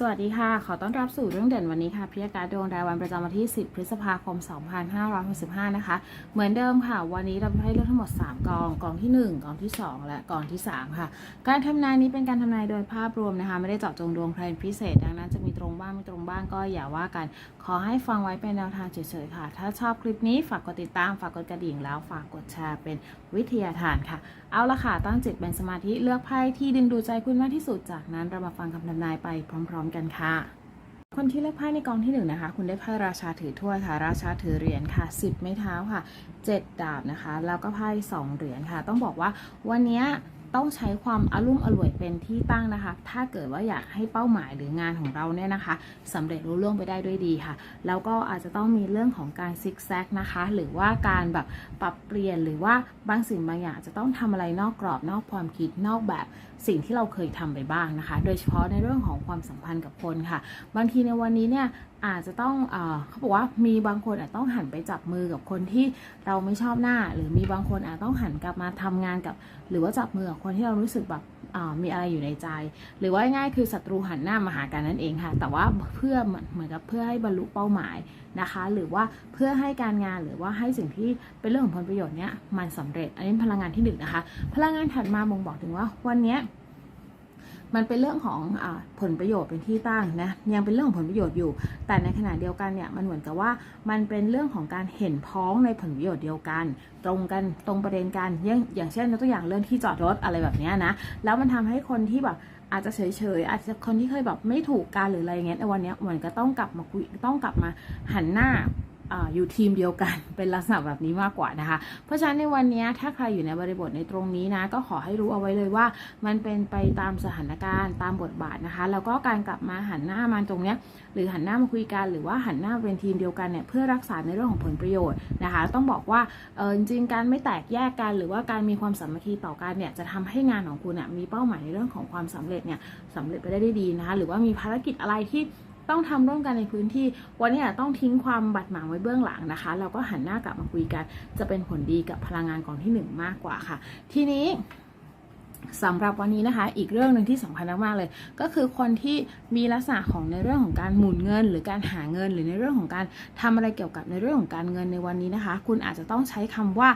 สวัสดีค่ะ ขอต้อนรับสู่เรื่องเด่นวันนี้ค่ะพิยาการดวงรายวันประจำวันที่ 10 พฤษภาคม 2565 นะคะ เหมือนเดิมค่ะ วันนี้เราให้เลือกทั้งหมด 3 กอง กองที่ 1 กองที่ 2 และกองที่ 3 ค่ะ การทำนายนี้เป็นการทำนายโดยภาพรวมนะคะ ไม่ได้เจาะจงดวงใครเป็นพิเศษ ดังนั้นจะมีตรงบ้างไม่ตรงบ้างก็อย่าว่ากัน ขอให้ฟังไว้เป็นแนวทางเฉยๆค่ะ ถ้าชอบคลิปนี้ฝากกดติดตาม ฝากกดกระดิ่งแล้วฝากกดแชร์เป็นวิทยาทานค่ะ เอาละค่ะ ตั้งจิตเป็นสมาธิ เลือกไพ่ที่ดึงดูใจคุณมากที่สุด จากนั้นเรามาฟังคำทำนายไปพร้อมๆกันค่ะ คนที่เลือกไพ่ในกองที่หนึ่งนะคะ คุณได้ไพ่ราชาถือถ้วยค่ะ ราชาถือเหรียญค่ะสิบไม้เท้าค่ะเจ็ดดาบนะคะ แล้วก็ไพ่สองเหรียญค่ะ ต้องบอกว่าวันนี้ต้องใช้ความอารุ่มอร่วยเป็นที่ตั้งนะคะ ถ้าเกิดว่าอยากให้เป้าหมายหรืองานของเราเนี่ยนะคะสำเร็จรุ่ล่วงไปได้ด้วยดีค่ะ แล้วก็อาจจะต้องมีเรื่องของการซิกแซกนะคะ หรือว่าการแบบปรับเปลี่ยนหรือว่าบางสิ่งบางอย่างจะต้องทำอะไรนอกกรอบนอกความคิดนอกแบบสิ่งที่เราเคยทำไปบ้างนะคะ โดยเฉพาะในเรื่องของความสัมพันธ์กับคนค่ะ บางทีในวันนี้เนี่ยอาจจะต้องเอเขาบอกว่ามีบางคนอาจต้องหันไปจับมือกับคนที่เราไม่ชอบหน้า หรือมีบางคนอาจต้องหันกลับมาทำงานกับ หรือว่าจับมือกับคนที่เรารู้สึกแบบ มีอะไรอยู่ในใจ หรือว่าง่ายคือศัตรูหันหน้ามาหากันนั่นเองค่ะ แต่ว่าเพื่อเหมือนกับเพื่อให้บรรลุเป้าหมายนะคะ หรือว่าเพื่อให้การงานหรือว่าให้สิ่งที่เป็นเรื่องของผลประโยชน์เนี้ยมันสำเร็จ อันนี้พลังงานที่หนึ่งนะคะ พลังงานถัดมาบ่งบอกถึงว่าวันเนี้ย มันเป็นเรื่องของอผลประโยชน์เป็นที่ตั้งนะยังเป็นเรื่องของผลประโยชน์อยู่ แต่ในขณะเดียวกันเนี่ยมันเหมือนกับว่ามันเป็นเรื่องของการเห็นพ้องในผลประโยชน์เดียวกัน ตรงกันตรงประเด็นกันอย่างอย่างเช่นตัวอย่างเรื่องที่จอดรถอะไรแบบนี้นะแล้วมันทำให้คนที่แบบอาจจะเฉยๆอาจจะคนที่เคยแบบไม่ถูกกันหรืออะไรเงี้ยในวันนี้เหมือนก็ต้องกลับมาคุยต้องกลับมาหันหน้า อยู่ทีมเดียวกันเป็นลักษณะแบบนี้มากกว่านะคะ เพราะฉะนั้นในวันนี้ถ้าใครอยู่ในบริบทในตรงนี้นะ ก็ขอให้รู้เอาไว้เลยว่า มันเป็นไปตามสถานการณ์ตามบทบาทนะคะ แล้วก็การกลับมาหันหน้ามาตรงเนี้ยหรือหันหน้ามาคุยกันหรือว่าหันหน้าเป็นทีมเดียวกันเนี่ยเพื่อรักษาในเรื่องของผลประโยชน์นะคะ ต้องบอกว่าเออจริงๆการไม่แตกแยกกัน หรือว่าการมีความสามัคคีต่อกันเนี่ยจะทำให้งานของคุณเนี่ยมีเป้าหมายในเรื่องของความสำเร็จเนี่ยสำเร็จไปได้ดีนะคะ หรือว่ามีภารกิจอะไรที่ ต้องทำร่วมกันในพื้นที่ วันนี้ต้องทิ้งความบาดหมางไว้เบื้องหลังนะคะ เราก็หันหน้ากลับมาคุยกัน จะเป็นผลดีกับพลังงานกองที่หนึ่งมากกว่าค่ะ ทีนี้ สำหรับวันนี้นะคะ อีกเรื่องหนึ่งที่สำคัญมากๆเลย ก็คือคนที่มีลักษณะของในเรื่องของการหมุนเงิน หรือการหาเงิน หรือในเรื่องของการทำอะไรเกี่ยวกับในเรื่องของการเงินในวันนี้นะคะ คุณอาจจะต้องใช้คำว่า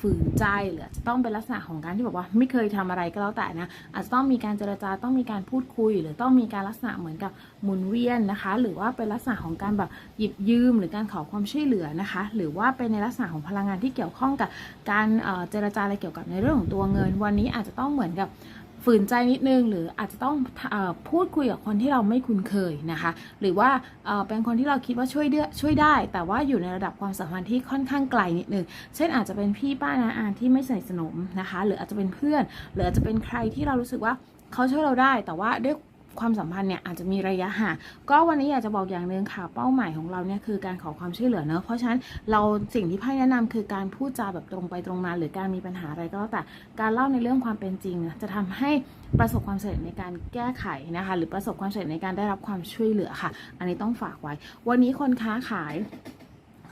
ฝืนใจหรืออาจจะต้องเป็นลักษณะของการที่บอกว่าไม่เคยทำอะไรก็แล้วแต่นะอาจจะต้องมีการเจรจาต้องมีการพูดคุย หรือต้องมีการลักษณะเหมือนกับหมุนเวียนนะคะ หรือว่าเป็นลักษณะของการแบบหยิบยืม หรือการขอความช่วยเหลือนะคะ หรือว่าเป็นในลักษณะของพลังงานที่เกี่ยวข้องกับการเจรจาอะไรเกี่ยวกับในเรื่องของตัวเงิน วันนี้อาจจะต้องเหมือนกับฝืนใจนิดนึง หรืออาจจะต้องอพูดคุยกับคนที่เราไม่คุ้นเคยนะคะ หรือว่าเอ่อเป็นคนที่เราคิดว่าช่วยเดือช่วยได้ แต่ว่าอยู่ในระดับความสัมพันธ์ที่ค่อนข้างไกลนิดนึง เช่นอาจจะเป็นพี่ป้านาอาที่ไม่สนิทสนมนะคะ หรืออาจจะเป็นเพื่อน หรืออาจจะเป็นใครที่เรารู้สึกว่าเขาช่วยเราได้ แต่ว่าด้วย ความสัมพันธ์เนี่ยอาจจะมีระยะห่างก็วันนี้อยากจะบอกอย่างหนึ่งค่ะ เป้าหมายของเราเนี่ยคือการขอความช่วยเหลือเนอะเพราะฉะนั้นเราสิ่งที่ไพ่แนะนำคือการพูดจาแบบตรงไปตรงมา หรือการมีปัญหาอะไรก็แล้วแต่การเล่าในเรื่องความเป็นจริงจะทำให้ประสบความสำเร็จในการแก้ไขนะคะ หรือประสบความสำเร็จในการได้รับความช่วยเหลือค่ะ อันนี้ต้องฝากไว้ วันนี้คนค้าขาย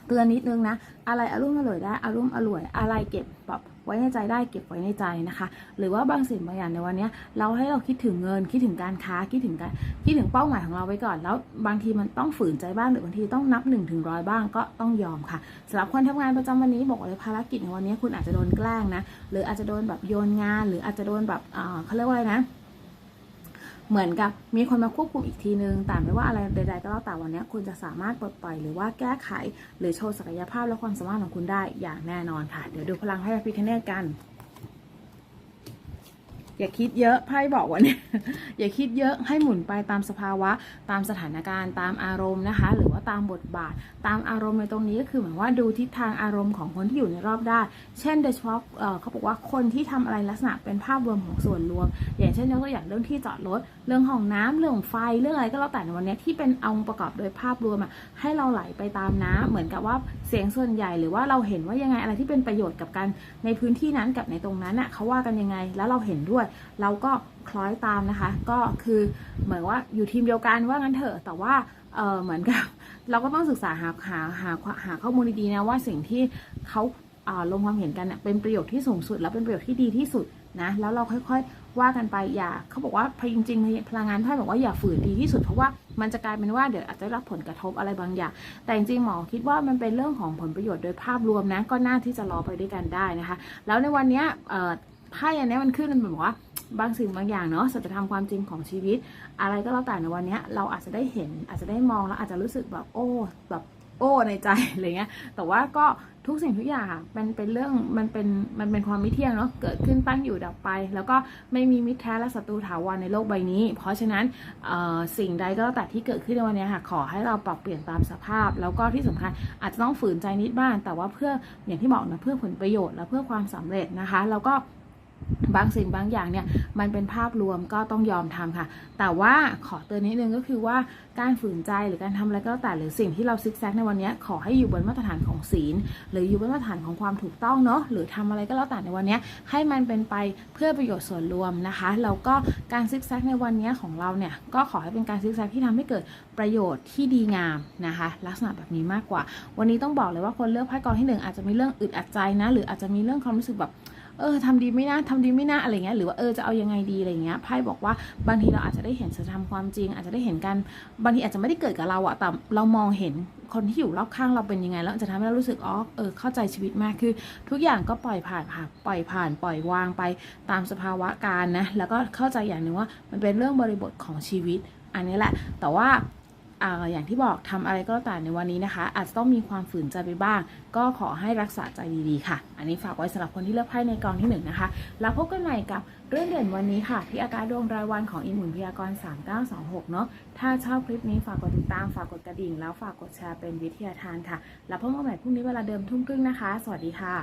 เตือนนิดนึงนะ อะไรอารมณ์อร่วยได้อารมณ์อร่วย อะไรเก็บแบบ ไว้ในใจได้เก็บไว้ในใจนะคะ หรือว่าบางสิ่งบางอย่างในวันนี้เราให้เราคิดถึงเงินคิดถึงการค้าคิดถึงการคิดถึงเป้าหมายของเราไว้ก่อน แล้วบางทีมันต้องฝืนใจบ้างหรือบางทีต้องนับ1นถึงร้อยบ้างก็ต้องยอมค่ะสำหรับคนทำงานประจำวันนี้บอกเลยภารกิจในวันนี้คุณอาจจะโดนแกล้งนะหรืออาจจะโดนแบบโยนงาน หรืออาจจะโดนแบบอ่าเขาเรียกว่าอะไรนะ เหมือนกับมีคนมาควบคุมอีกทีนึง แต่ไม่ว่าอะไรใดๆก็แล้วแต่วันนี้คุณจะสามารถปลดปล่อยหรือว่าแก้ไข หรือโชว์ศักยภาพและความสามารถของคุณได้อย่างแน่นอนค่ะ เดี๋ยวดูพลังให้พระพิคเนตกัน อย่าคิดเยอะไพ่บอกว่าเนี่ยอย่าคิดเยอะให้หมุนไปตามสภาวะ ตามสถานการณ์ตามอารมณ์นะคะ หรือว่าตามบทบาท ตามอารมณ์ในตรงนี้ก็คือเหมือนว่าดูทิศทางอารมณ์ของคนที่อยู่ในรอบด้าน เช่นโดยเฉพาะเขาบอกว่าคนที่ทำอะไรลักษณะเป็นภาพรวมของส่วนรวม อย่างเช่นยกตัวอย่างเรื่องที่จอดรถเรื่องห้องน้ำเรื่องของไฟเรื่องอะไรก็แล้วแต่ในวันนี้ที่เป็นองค์ประกอบโดยภาพรวมอะให้เราไหลไปตามน้ำเหมือนกับว่า เสียงส่วนใหญ่หรือว่าเราเห็นว่ายังไงอะไรที่เป็นประโยชน์กับการในพื้นที่นั้นกับในตรงนั้นอะเขาว่ากันยังไงแล้วเราเห็นด้วย เราก็คล้อยตามนะคะ ก็คือเหมือนว่าอยู่ทีมเดียวกันว่างั้นเถอะแต่ว่าเออเหมือนกับ เราก็ต้องศึกษาหาหาหาหาข้อมูลดีๆนะว่าสิ่งที่เขา ลงความเห็นกันเนี่ยเป็นประโยชน์ที่สูงสุด และเป็นประโยชน์ที่ดีที่สุดนะแล้วเราค่อยๆ ว่ากันไปอย่าเขาบอกว่าจริงๆพลังงานไพ่บอกว่าอย่าฝืนดีที่สุดเพราะว่ามันจะกลายเป็นว่าเดี๋ยวอาจจะรับผลกระทบอะไรบางอย่าง แต่จริงๆหมอคิดว่ามันเป็นเรื่องของผลประโยชน์โดยภาพรวมนะก็น่าที่จะรอไปด้วยกันได้นะคะ แล้วในวันเนี้ยไพ่อันนี้มันขึ้นมันบอกว่าบางสิ่งบางอย่างเนาะสัจธรรมความจริงของชีวิต อะไรก็แล้วแต่ในวันเนี้ยเราอาจจะได้เห็นอาจจะได้มองแล้วอาจจะรู้สึกแบบโอ้แบบโอ้ในใจอะไรเงี้ยแต่ว่าก็ ทุกสิ่งทุกอย่างอะมันเป็นเรื่องมันเป็นมันเป็นความไม่เที่ยงเนาะเกิดขึ้นตั้งอยู่ดับไป แล้วก็ไม่มีมิตรแท้และศัตรูถาวรในโลกใบนี้ เพราะฉะนั้นสิ่งใดก็แล้วแต่ที่เกิดขึ้นในวันนี้ค่ะขอให้เราปรับเปลี่ยนตามสภาพ แล้วก็ที่สำคัญอาจจะต้องฝืนใจนิดบ้างแต่ว่าเพื่ออย่างที่บอกนะเพื่อผลประโยชน์และเพื่อความสำเร็จนะคะ แล้วก็ บางสิ่งบางอย่างเนี่ยมันเป็นภาพรวมก็ต้องยอมทำค่ะ แต่ว่าขอเตือนนิดนึงก็คือว่าการฝืนใจหรือการทำอะไรก็แล้วแต่หรือสิ่งที่เราซิกแซกในวันนี้ขอให้อยู่บนมาตรฐานของศีล หรืออยู่บนมาตรฐานของความถูกต้องเนาะหรือทำอะไรก็แล้วแต่ในวันนี้ให้มันเป็นไปเพื่อประโยชน์ส่วนรวมนะคะแล้วก็การซิกแซกในวันนี้ของเราเนี่ยก็ขอให้เป็นการซิกแซกที่ทำให้เกิดประโยชน์ที่ดีงามนะคะ ลักษณะแบบนี้มากกว่า วันนี้ต้องบอกเลยว่าคนเลือกไพ่กองที่หนึ่งอาจจะมีเรื่องอึดอัดใจนะหรืออาจจะมีเรื่องความรู้สึกแบบ เออทำดีไม่น่าทำดีไม่น่าอะไรเงี้ยหรือว่าเออจะเอายังไงดีอะไรเงี้ยไพ่บอกว่าบางทีเราอาจจะได้เห็นสัจธรรมความจริง อาจจะได้เห็นกันบางทีอาจจะไม่ได้เกิดกับเราอะแต่เรามองเห็นคนที่อยู่รอบข้างเราเป็นยังไง แล้วจะทำให้เรารู้สึกอ๋อเออเข้าใจชีวิตมากคือ ทุกอย่างก็ปล่อยผ่านค่ะปล่อยผ่านปล่อยวางไปตามสภาวะการนะแล้วก็เข้าใจอย่างหนึ่งว่ามันเป็นเรื่องบริบทของชีวิตอันนี้แหละ แต่ว่า ออย่างที่บอกทำอะไรก็แล้วแต่ในวันนี้นะคะ อาจจะต้องมีความฝืนใจไปบ้าง ก็ขอให้รักษาใจดีๆค่ะ อันนี้ฝากไว้สำหรับคนที่เลือกไพ่ในกองที่หนึ่งนะคะ แล้วพบกันใหม่กับเรื่องเด่นวันนี้ค่ะ ที่อาการดวงรายวันของอิมุนพยากรณ์3926 เนาะถ้าชอบคลิปนี้ฝากกดติดตามฝากกดกระดิ่ง แล้วฝากกดแชร์เป็นวิทยาทานค่ะ แล้วพบกันใหม่พรุ่งนี้เวลาเดิมทุ่มครึ่งนะคะ สวัสดีค่ะ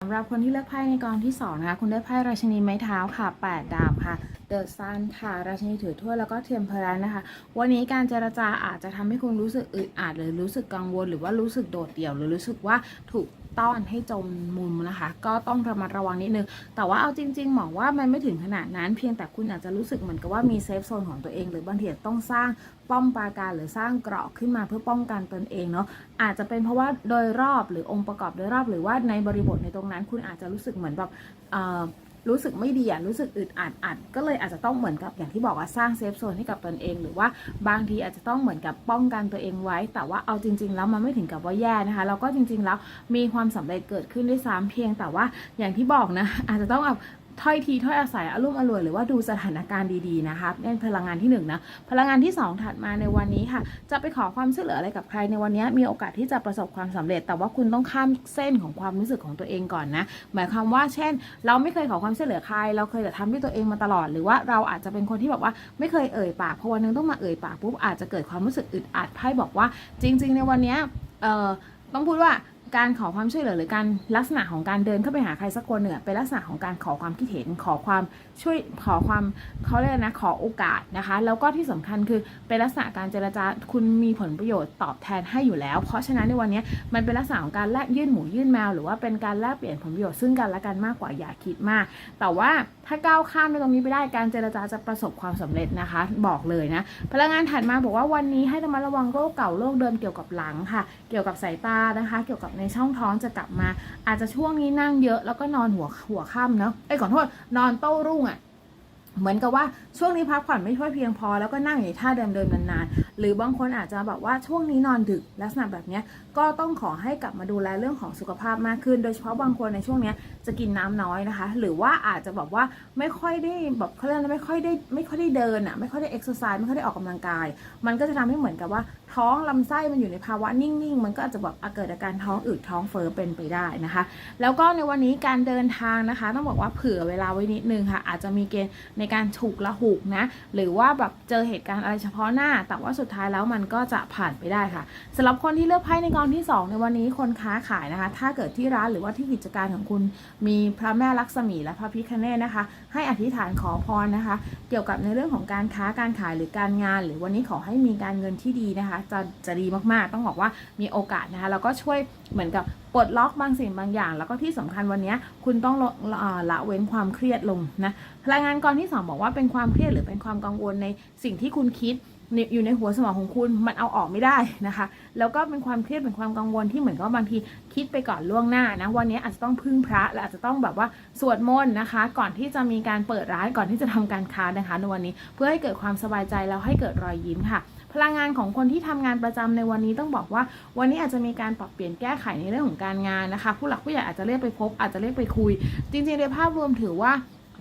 สำหรับคนที่เลือกไพ่ในกองที่2นะคะคุณได้ไพ่ราชินีไม้เท้าค่ะ 8 ดาบค่ะ เดอะซันค่ะ ราชินีถือถ้วยแล้วก็เทียมเพลนนะคะ วันนี้การเจรจาอาจจะทำให้คุณรู้สึกอึดอัดหรือรู้สึกกังวล หรือว่ารู้สึกโดดเดี่ยว หรือรู้สึกว่าถูกต้อนให้จมมุมนะคะ ก็ต้องระมัดระวังนิดนึง แต่ว่าเอาจริงๆหมอว่ามันไม่ถึงขนาดนั้น เพียงแต่คุณอาจจะรู้สึกเหมือนกับว่ามีเซฟโซนของตัวเอง หรือบางทีต้องสร้างป้อมปราการหรือสร้างเกราะขึ้นมาเพื่อป้องกันตนเองเนาะอาจจะเป็นเพราะว่าโดยรอบหรือองค์ประกอบโดยรอบหรือว่าในบริบทในตรงนั้น คุณอาจจะรู้สึกเหมือนแบบ รู้สึกไม่ดีอะรู้สึกอึดอัดอัดก็เลยอาจจะต้องเหมือนกับอย่างที่บอกว่าสร้างเซฟโซนให้กับตนเอง หรือว่าบางทีอาจจะต้องเหมือนกับป้องกันตัวเองไว้ แต่ว่าเอาจริง ๆ แล้วมันไม่ถึงกับว่าแย่นะคะ เราก็จริง ๆ แล้วมีความสำเร็จเกิดขึ้นด้วยซ้ำเพียงแต่ว่าอย่างที่บอกนะอาจจะต้องแบบ ถ้อยทีถ้อยอาศัยอารมณ์อร่วยหรือว่าดูสถานการณ์ดีๆนะคะนี่นพลังงานที่1นงนะพลังงานที่ 2 ถัดมาในวันนี้ค่ะ จะไปขอความช่วยเหลืออะไรกับใครในวันนี้มีโอกาสที่จะประสบความสำเร็จ แต่ว่าคุณต้องข้ามเส้นของความรู้สึกของตัวเองก่อนนะหมายความว่า เช่น เราไม่เคยขอความช่วยเหลือใคร เราเคยแต่ทำด้วยตัวเองมาตลอด หรือว่าเราอาจจะเป็นคนที่แบบว่าไม่เคยเอ่ยปากพอวันหนึงต้องมาเอ่ยปากปุ๊บอาจจะเกิดความรู้สึกอึดอัดไพ่บอกว่า จริง ๆ ในวันนี้เอ่อต้องพูดว่า การขอความช่วยเหลือหรือการลักษณะของการเดินเข้าไปหาใครสักคนหนึ่งอะเป็นลักษณะของการขอความคิดเห็นขอความช่วยขอความเขาเรียกอะไรนะขอโอกาสนะคะ แล้วก็ที่สำคัญคือเป็นลักษณะการเจรจาคุณมีผลประโยชน์ตอบแทนให้อยู่แล้ว เพราะฉะนั้นในวันนี้มันเป็นลักษณะของการแลกยื่นหมูยื่นแมว หรือว่าเป็นการแลกเปลี่ยนผลประโยชน์ซึ่งกันและกันมากกว่าอย่าคิดมาก แต่ว่าถ้าก้าวข้ามในตรงนี้ไปได้การเจรจาจะประสบความสำเร็จนะคะ บอกเลยนะพลังงานถัดมาบอกว่าวันนี้ให้ระมัดระวังโรคเก่าโรคเดิมเกี่ยวกับหลังค่ะ เกี่ยวกับสายตานะคะ เกี่ยวกับในช่องท้องจะกลับมา อาจจะช่วงนี้นั่งเยอะแล้วก็นอนหัวหัวค่ำเนาะไอ้ขอโทษนอนโต้รุ่งอะ่ะ เหมือนกับว่าช่วงนี้พักผ่อนไม่ค่อยเพียงพอแล้วก็นั่งอยู่ในท่าเดิมๆนานๆ หรือบางคนอาจจะแบบว่าช่วงนี้นอนดึกลักษณะแบบนี้ก็ต้องขอให้กลับมาดูแลเรื่องของสุขภาพมากขึ้น โดยเฉพาะบางคนในช่วงนี้จะกินน้ำน้อยนะคะ หรือว่าอาจจะแบบว่าไม่ค่อยได้แบบเขาเรียกไม่ค่อยได้ไม่ค่อยได้เดินอะไม่ค่อยได้เอ็กซ์ไซส์ไม่ค่อยได้ออกกำลังกาย มันก็จะทำให้เหมือนกับว่า ท้องลำไส้มันอยู่ในภาวะนิ่งๆ มันก็อาจจะแบบเกิดอาการท้องอืดท้องเฟ้อเป็นไปได้นะคะ แล้วก็ในวันนี้การเดินทางนะคะ ต้องบอกว่าเผื่อเวลาไว้นิดนึงค่ะอาจจะมีเกณฑ์ในการฉุกละหุกนะ หรือว่าแบบเจอเหตุการณ์อะไรเฉพาะหน้า แต่ว่าสุดท้ายแล้วมันก็จะผ่านไปได้ค่ะสำหรับคนที่เลือกไพ่ในกองที่ 2 ในวันนี้คนค้าขายนะคะ ถ้าเกิดที่ร้านหรือว่าที่กิจการของคุณมีพระแม่ลักษมีและพระพิคเนตนะคะ ให้อธิษฐานขอพรนะคะ เกี่ยวกับในเรื่องของการค้าการขายหรือการงาน หรือวันนี้ขอให้มีการเงินที่ดีนะคะ จะจะดีมากๆ ต้องบอกว่ามีโอกาสนะคะแล้วก็ช่วยเหมือนกับ ลดล็อกบางสิ่งบางอย่าง แล้วก็ที่สำคัญวันนี้คุณต้องละเอ่อละเว้นความเครียดลงนะพลังานกองที่สองบอกว่าเป็นความเครียดหรือเป็นความกังวลในสิ่งที่คุณคิดอยู่ในหัวสมองของคุณมันเอาออกไม่ได้นะคะ แล้วก็เป็นความเครียดเป็นความกังวลที่เหมือนกับบางทีคิดไปก่อนล่วงหน้านะวันนี้อาจจะต้องพึ่งพระและอาจจะต้องแบบว่าสวดมนต์นะคะ ก่อนที่จะมีการเปิดร้านก่อนที่จะทำการค้านะคะในวันนี้ เพื่อให้เกิดความสบายใจแล้วให้เกิดรอยยิ้มค่ะ พลังงานของคนที่ทำงานประจำในวันนี้ต้องบอกว่า วันนี้อาจจะมีการปรับเปลี่ยนแก้ไขในเรื่องของการงานนะคะ ผู้หลักผู้ใหญ่อาจจะเรียกไปพบอาจจะเรียกไปคุย จริงๆโดยภาพรวมถือว่า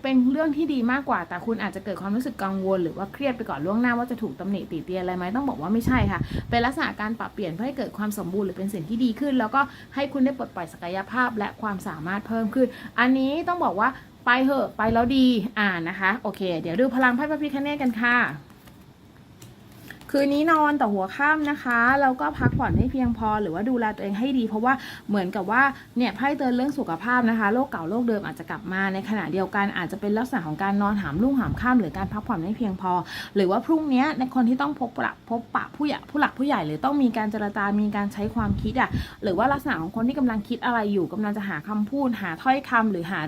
เป็นเรื่องที่ดีมากกว่า แต่คุณอาจจะเกิดความรู้สึกกังวล หรือว่าเครียดไปก่อนล่วงหน้าว่าจะถูกตำหนิติเตียนอะไรไหมต้องบอกว่าไม่ใช่ค่ะ เป็นลักษณะการปรับเปลี่ยนเพื่อให้เกิดความสมบูรณ์หรือเป็นสิ่งที่ดีขึ้น แล้วก็ให้คุณได้ปลดปล่อยศักยภาพและความสามารถเพิ่มขึ้น อันนี้ต้องบอกว่าไปเหอะไปแล้วดีอ่านะคะ โอเค เดี๋ยวดูพลังไพ่พระพิคเนตกันค่ะ คืนนี้นอนแต่หัวค่ำนะคะแล้วก็พักผ่อนให้เพียงพอหรือว่าดูแลตัวเองให้ดี เพราะว่าเหมือนกับว่าเนี่ยไพ่เตือนเรื่องสุขภาพนะคะโรคเก่าโรคเดิมอาจจะกลับมาในขณะเดียวกันอาจจะเป็นลักษณะของการนอนหามรุ่งหามค่ำหรือการพักผ่อนไม่เพียงพอ หรือว่าพรุ่งนี้ในคนที่ต้องพบปะพบปะผู้ใหญ่ผู้หลักผู้ใหญ่หรือต้องมีการเจรจา มีการใช้ความคิดอะหรือว่าลักษณะของคนที่กำลังคิดอะไรอยู่กำลังจะหาคำพูด หาถ้อยคำหรือหา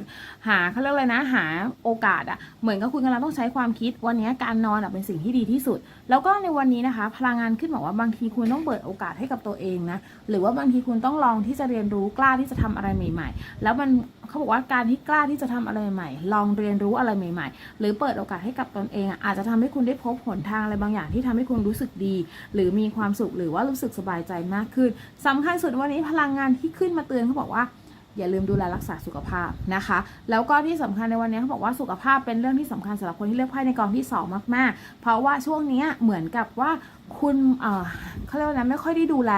หาเขาเรียกอะไรนะหาโอกาสอะเหมือนกับคุณกำลังต้องใช้ความคิดวันนี้การนอนอะเป็นสิ่งที่ดีที่สุด แล้วก็ในวันนี้นะคะ พลังงานขึ้นบอกว่าบางทีคุณต้องเปิดโอกาสให้กับตัวเองนะ หรือว่าบางทีคุณต้องลองที่จะเรียนรู้กล้าที่จะทำอะไรใหม่ ๆ แล้วมันเขาบอกว่าการที่กล้าที่จะทำอะไรใหม่ ลองเรียนรู้อะไรใหม่ ๆ หรือเปิดโอกาสให้กับตนเองอะอาจจะทำให้คุณได้พบหนทางอะไรบางอย่างที่ทำให้คุณรู้สึกดี หรือมีความสุขหรือว่ารู้สึกสบายใจมากขึ้นสำคัญสุดวันนี้พลังงานที่ขึ้นมาเตือนเขาบอกว่า อย่าลืมดูแลรักษาสุขภาพนะคะ แล้วก็ที่สำคัญในวันนี้เขาบอกว่าสุขภาพเป็นเรื่องที่สำคัญสำหรับคนที่เลือกไพ่ในกองที่ 2 มาก ๆ เพราะว่าช่วงนี้เหมือนกับว่าคุณเเขาเรียกว่านะไม่ค่อยได้ดูแล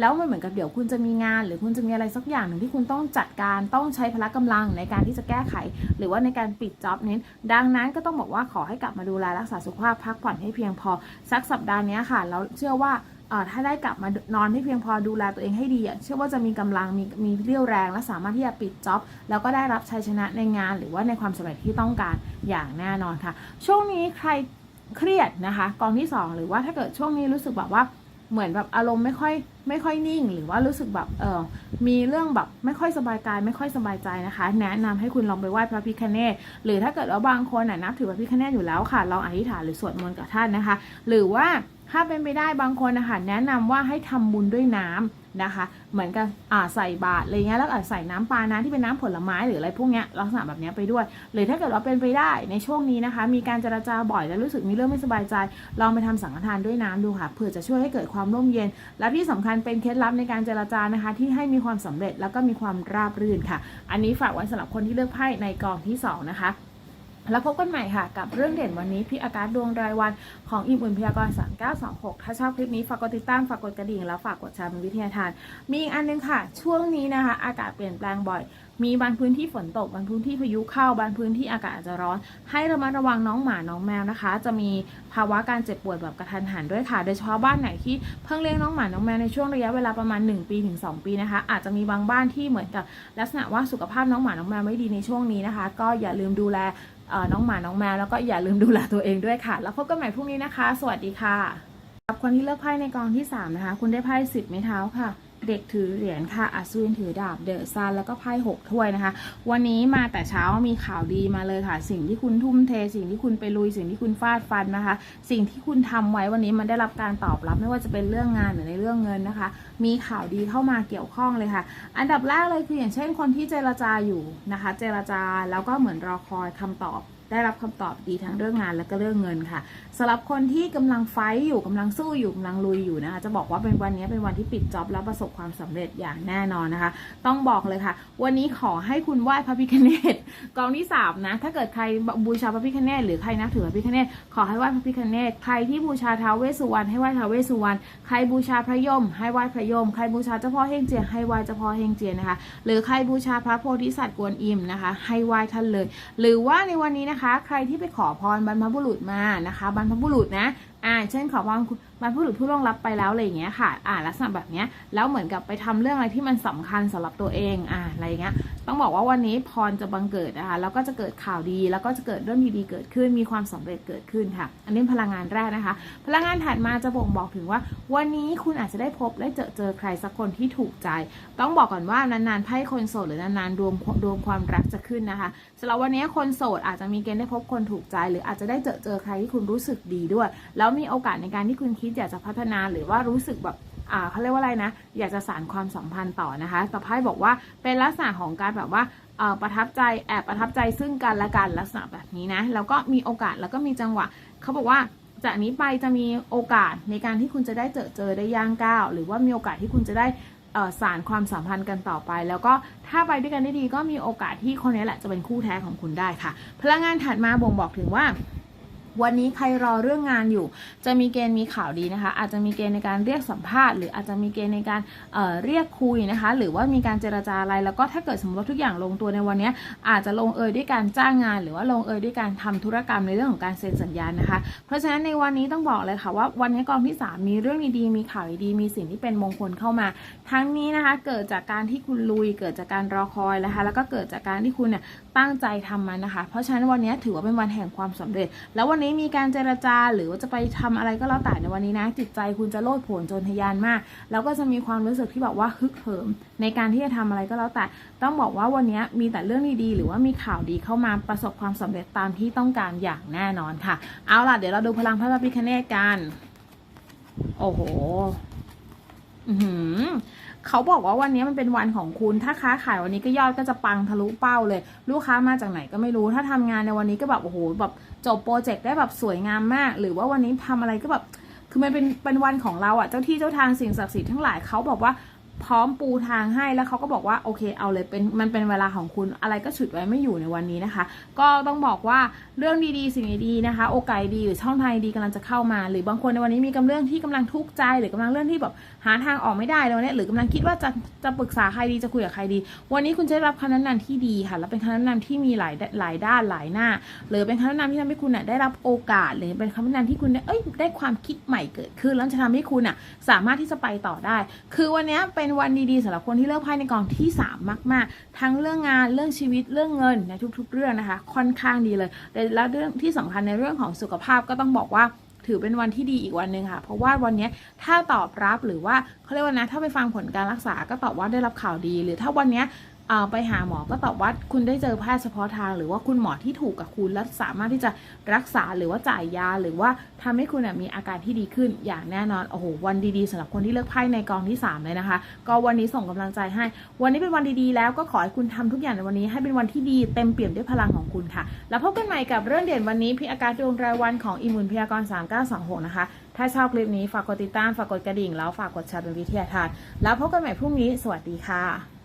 แล้วมันเหมือนกับเดี๋ยวคุณจะมีงาน หรือคุณจะมีอะไรสักอย่างหนึ่งที่คุณต้องจัดการต้องใช้พละกำลังในการที่จะแก้ไข หรือว่าในการปิดจ็อบนี้ดังนั้นก็ต้องบอกว่าขอให้กลับมาดูแลรักษาสุขภาพพักผ่อนให้เพียงพอสักสัปดาห์นี้ค่ะแล้วเชื่อว่า ถ้าได้กลับมานอนให้เพียงพอดูแลตัวเองให้ดีเชื่อว่าจะมีกำลังมีมีเรี่ยวแรง และสามารถที่จะปิดจ็อบแล้วก็ได้รับชัยชนะในงาน หรือว่าในความสำเร็จที่ต้องการอย่างแน่นอนค่ะ ช่วงนี้ใครเครียดนะคะ กองที่ 2 หรือว่าถ้าเกิดช่วงนี้รู้สึกแบบว่าเหมือนแบบอารมณ์ไม่ค่อยไม่ค่อยนิ่ง หรือว่ารู้สึกแบบเออมีเรื่องแบบไม่ค่อยสบายกายไม่ค่อยสบายใจนะคะ แนะนำให้คุณลองไปไหว้พระพิฆเนศหรือถ้าเกิดว่าบางคนน่ะนับถือพระพิฆเนศอยู่แล้วค่ะลองอธิษฐานหรือสวดมนต์กับท่านนะคะ หรือว่า ถ้าเป็นไปได้บางคนนะคะแนะนำว่าให้ทำบุญด้วยน้ำนะคะ เหมือนกับอ่าใส่บาตรอะไรเงี้ยแล้วอาจใส่น้ำปลาน้ำที่เป็นน้ำผลไม้หรืออะไรพวกเนี้ยลักษณะแบบเนี้ยไปด้วย หรือถ้าเกิดว่าเป็นไปได้ในช่วงนี้นะคะ มีการเจรจาบ่อยแล้วรู้สึกมีเรื่องไม่สบายใจ ลองไปทำสังฆทานด้วยน้ำดูค่ะเผื่อจะช่วยให้เกิดความร่มเย็น และที่สำคัญเป็นเคล็ดลับในการเจรจานะคะ ที่ให้มีความสำเร็จแล้วก็มีความราบรื่นค่ะ อันนี้ฝากไว้สำหรับคนที่เลือกไพ่ในกองที่สองนะคะ แล้วพบกันใหม่ค่ะกับเรื่องเด่นวันนี้พี่อากาศดวงรายวันของอิ่มอุ่นพยากรณ์3926 ถ้าชอบคลิปนี้ฝากกดติดตามฝากกดกระดิ่ง แล้วฝากกดแชร์เป็นวิทยาทาน มีอีกอันนึงค่ะ ช่วงนี้นะคะ อากาศเปลี่ยนแปลงบ่อย มีบางพื้นที่ฝนตก บางพื้นที่พายุเข้า บางพื้นที่อากาศอาจจะร้อน ให้ระมัดระวังน้องหมาน้องแมวนะคะ จะมีภาวะการเจ็บป่วยแบบกระทันหันด้วยค่ะ โดยเฉพาะบ้านไหนที่เพิ่งเลี้ยงน้องหมาน้องแมวในช่วงระยะเวลาประมาณ 1 ปีถึง 2 ปีนะคะ อาจจะมีบางบ้านที่เหมือนกับลักษณะว่าสุขภาพน้องหมาน้องแมวไม่ดีในช่วงนี้นะคะ ก็อย่าลืมดูแล น้องหมาน้องแมวแล้วก็อย่าลืมดูแลตัวเองด้วยค่ะ แล้วพบกันใหม่พรุ่งนี้นะคะ สวัสดีค่ะสำหรับคนที่เลือกไพ่ในกองที่3นะคะคุณได้ไพ่สิบไม้เท้าค่ะ เด็กถือเหรียญค่ะอัศวินถือดาบเดอะซันแล้วก็ไพ่หกถ้วยนะคะ วันนี้มาแต่เช้ามีข่าวดีมาเลยค่ะ สิ่งที่คุณทุ่มเท สิ่งที่คุณไปลุย สิ่งที่คุณฟาดฟันนะคะ สิ่งที่คุณทำไว้วันนี้มันได้รับการตอบรับไม่ว่าจะเป็นเรื่องงานหรือในเรื่องเงินนะคะ มีข่าวดีเข้ามาเกี่ยวข้องเลยค่ะ อันดับแรกเลยคืออย่างเช่นคนที่เจรจาอยู่นะคะ เจรจาแล้วก็เหมือนรอคอยคำตอบ ได้รับคำตอบดีทั้งเรื่องงานและก็เรื่องเงินค่ะสำหรับคนที่กำลังไฟอยู่กำลังสู้อยู่กำลังลุยอยู่นะคะจะบอกว่าเป็นวันนี้เป็นวันที่ปิดจ็อบแล้วประสบความสำเร็จอย่างแน่นอนนะคะ ต้องบอกเลยค่ะ วันนี้ขอให้คุณไหว้พระพิฆเนศกองที่สามนะถ้าเกิดใครบูชาพระพิฆเนศหรือใครนับถือพระพิฆเนศขอให้ไหว้พระพิฆเนศใครที่บูชาท้าวเวสสุวรรณให้ไหว้ท้าวเวสสุวรรณใครบูชาพระยม ให้ไหว้พระยม ใครบูชาเจ้าพ่อเฮงเจียให้ไหว้เจ้าพ่อเฮงเจียนะคะ หรือใครบูชาพระโพธิสัตว์กวนอิมนะคะ ให้ไหว้ท่านเลย หรือว่าในวันนี้นะคะคะ ใครที่ไปขอพรบรรพบุรุษมานะคะ บรรพบุรุษนะ อ่า เช่นขอพรบรรพบุรุษผู้ล่วงลับไปแล้วอะไรอย่างเงี้ยค่ะ อ่าลักษณะแบบเนี้ยแล้วเหมือนกับไปทำเรื่องอะไรที่มันสำคัญสำหรับตัวเอง อ่าอะไรเงี้ย ต้องบอกว่าวันนี้พรจะบังเกิดนะคะแล้วก็จะเกิดข่าวดี แล้วก็จะเกิดเรื่องดีๆเกิดขึ้น มีความสำเร็จเกิดขึ้นค่ะ อันนี้พลังงานแรกนะคะ พลังงานถัดมาจะบ่งบอกถึงว่า วันนี้คุณอาจจะได้พบได้เจอเจอใครสักคนที่ถูกใจ ต้องบอกก่อนว่านานๆไพ่คนโสดหรือนานๆดวงดวงความรักจะขึ้นนะคะสำหรับวันนี้คนโสดอาจจะมีเกณฑ์ได้พบคนถูกใจ หรืออาจจะได้เจอเจอใครที่คุณรู้สึกดีด้วย แล้วมีโอกาสในการที่คุณคิดอยากจะพัฒนาหรือว่ารู้สึกแบบ เขาเรียกว่าอะไรนะ อยากจะสานความสัมพันธ์ต่อนะคะแต่ไพ่บอกว่าเป็นลักษณะของการแบบว่าประทับใจแอบประทับใจซึ่งกันและกันลักษณะแบบนี้นะแล้วก็มีโอกาสแล้วก็มีจังหวะเขาบอกว่าจากนี้ไปจะมีโอกาสในการที่คุณจะได้เจอเจอได้ย่างก้าวหรือว่ามีโอกาสที่คุณจะได้สารความสัมพันธ์กันต่อไป แล้วก็ถ้าไปด้วยกันได้ดีก็มีโอกาสที่คนนี้แหละจะเป็นคู่แท้ของคุณได้ค่ะ พลังงานถัดมาบ่งบอกถึงว่า วันนี้ใครรอเรื่องงานอยู่ จะมีเกณฑ์มีข่าวดีนะคะ อาจจะมีเกณฑ์ในการเรียกสัมภาษณ์หรืออาจจะมีเกณฑ์ในการเเรียกคุยนะคะ หรือว่ามีการเจรจาอะไรแล้วก็ถ้าเกิดสมมติว่าทุกอย่างลงตัวในวันนี้ อาจจะลงเอยด้วยการจ้างงาน หรือว่าลงเอยด้วยการทำธุรกรรมในเรื่องของการเซ็นสัญญาณนะคะ เพราะฉะนั้นในวันนี้ต้องบอกเลยค่ะว่าวันนี้กองที่ 3 มีเรื่องดีๆมีข่าวดีมีสิ่งที่เป็นมงคลเข้ามา ทั้งนี้นะคะเกิดจากการที่คุณลุย เกิดจากการรอคอยนะคะ แล้วก็เกิดจากการที่คุณเนี่ยตั้งใจทำมันนะคะ เพราะฉะนั้นวันนี้ถือว่าเป็นวันแห่งความสำเร็จ แล้ววันนี้มีการเจรจาหรือว่าจะไปทำอะไรก็แล้วแต่ในวันนี้นะ จิตใจคุณจะโลดโผนจนทะยานมาก แล้วก็จะมีความรู้สึกที่แบบว่าฮึกเหิม ในการที่จะทำอะไรก็แล้วแต่ ต้องบอกว่าวันนี้มีแต่เรื่องดีๆหรือว่ามีข่าวดีเข้ามาประสบความสำเร็จตามที่ต้องการอย่างแน่นอนค่ะ เอาล่ะเดี๋ยวเราดูพลังพระพิคเนตกัน โอ้โหอือหือเขาบอกว่าวันนี้มันเป็นวันของคุณ ถ้าค้าขายวันนี้ก็ยอดก็จะปังทะลุเป้าเลย ลูกค้ามาจากไหนก็ไม่รู้ ถ้าทำงานในวันนี้ก็แบบโอ้โหแบบ จบโปรเจกต์ได้แบบสวยงามมาก หรือว่าวันนี้ทำอะไรก็แบบคือมันเป็นเป็นวันของเราอะเจ้าที่เจ้าทางสิ่งศักดิ์สิทธิ์ทั้งหลายเขาบอกว่า พร้อมปูทางให้แล้วเขาก็บอกว่าโอเคเอาเลยเป็นมันเป็นเวลาของคุณอะไรก็ฉุดไว้ไม่อยู่ในวันนี้นะคะ ก็ต้องบอกว่าเรื่องดีๆ สิ่งดีๆนะคะ โอกาสดีหรือช่องทางดีกำลังจะเข้ามา หรือบางคนในวันนี้มีกำเรื่องที่กำลังทุกข์ใจ หรือกำลังเรื่องที่แบบหาทางออกไม่ได้แล้วเนี่ยหรือกำลังคิดว่าจะจะปรึกษาใครดีจะคุยกับใครดี วันนี้คุณจะได้รับคำแนะนำที่ดีค่ะและเป็นคำแนะนำที่มีหลายหลายด้านหลายหน้า หรือเป็นคำแนะนำที่ทำให้คุณน่ะได้รับโอกาส หรือเป็นคำแนะนำที่คุณได้เอ้ยได้ความคิดใหม่เกิดขึ้นแล้วจะทำให้คุณน่ะสามารถที่จะไปต่อได้ คือวันนี้เป็นวันดีๆสำหรับคนที่เลือกไพ่ในกองที่ 3 มาก ๆ ทั้งเรื่องงานเรื่องชีวิตเรื่องเงินในทุก ๆ เรื่องนะคะ ค่อนข้างดีเลยแต่แล้วเรื่องที่สำคัญในเรื่องของสุขภาพก็ต้องบอกว่าถือเป็นวันที่ดีอีกวันหนึ่งค่ะ เพราะว่าวันนี้ถ้าตอบรับหรือว่าเขาเรียกว่านะถ้าไปฟังผลการรักษาก็ตอบว่าได้รับข่าวดี หรือถ้าวันนี้ ไปหาหมอก็ตอบว่าคุณได้เจอแพทย์เฉพาะทางหรือว่าคุณหมอที่ถูกกับคุณและสามารถที่จะรักษาหรือว่าจ่ายยา หรือว่าทำให้คุณมีอาการที่ดีขึ้นอย่างแน่นอนโอ้โหวันดีๆสำหรับคนที่เลือกไพ่ในกองที่ 3 เลยนะคะ ก็วันนี้ส่งกำลังใจให้ วันนี้เป็นวันดีๆ แล้วก็ขอให้คุณทำทุกอย่างในวันนี้ ให้เป็นวันที่ดีเต็มเปี่ยมด้วยพลังของคุณค่ะ แล้วพบกันใหม่กับเรื่องเด่นวันนี้พี่อากาศดวงรายวันของอิมมูนพยากรณ์3926นะคะถ้าชอบคลิปนี้ฝากกดติดตามฝากกดกระดิ่งแล้วฝากกดแชร์เป็นวิทยาทาน แล้วพบกันใหม่พรุ่งนี้ สวัสดีค่ะ